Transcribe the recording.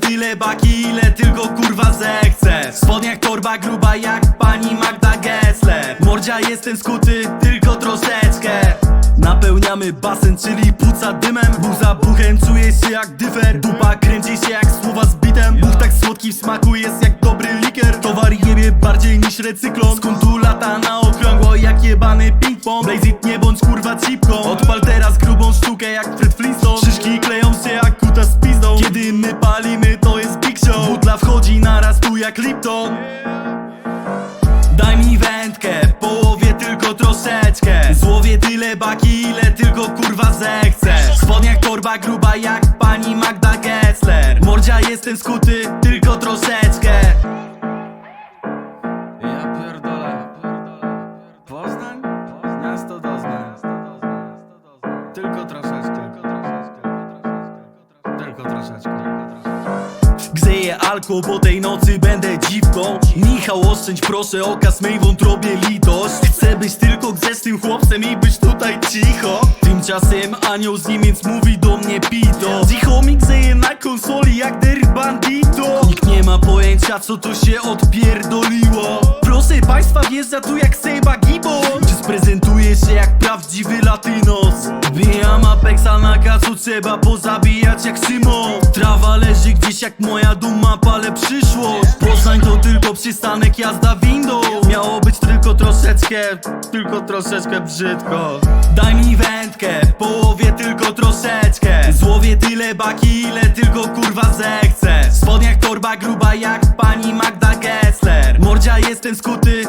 Tyle baki, ile tylko kurwa zechcę W spodniach torba gruba jak pani Magda Gessler. Mordzia jestem skuty, tylko troszeczkę. Napełniamy basen, czyli puca dymem. Buch za buchem, czuję się jak dyfer. Dupa kręci się jak słowa z bitem. Buch tak słodki w smaku jest jak dobry likier. Towar jebie bardziej niż recyklon. Skąd tu lata na okrągło jak jebany ping-pong jak Lipton Daj mi wędkę, połowie tylko troszeczkę Złowię tyle baki, ile tylko kurwa zechcę W spodniach torba gruba jak pani Magda Gessler Mordzia jestem skuty, tylko troszeczkę Ja pierdolę. Poznań? Miasto doznań. Tylko troszeczkę. Tylko troszeczkę. Grzeję alko, bo tej nocy będę dziwką. Michał oszczędź proszę okaz mej wątrobie litość. Chcę być tylko grzecznym chłopcem i być tutaj cicho. Tymczasem anioł z Niemiec mówi do mnie pito. Cicho mi grzeje na konsoli jak der bandito. Nikt nie ma pojęcia co tu się odpierdoliło. Proszę państwa wjeżdża tu jak Seba Gibbon. Czy sprezentuje się jak prawdziwy latynos Bijam Na kacu trzeba pozabijać jak Szymon. Trawa leży gdzieś jak moja duma palę przyszłość. Poznań to tylko przystanek jazda windą. Miało być tylko troszeczkę, tylko troszeczkę brzydko. Daj mi wędkę, połowie tylko troszeczkę. Złowię tyle baki, ile tylko kurwa zechcę. W spodniach torba gruba jak pani Magda Gessler. Mordzia jestem skuty,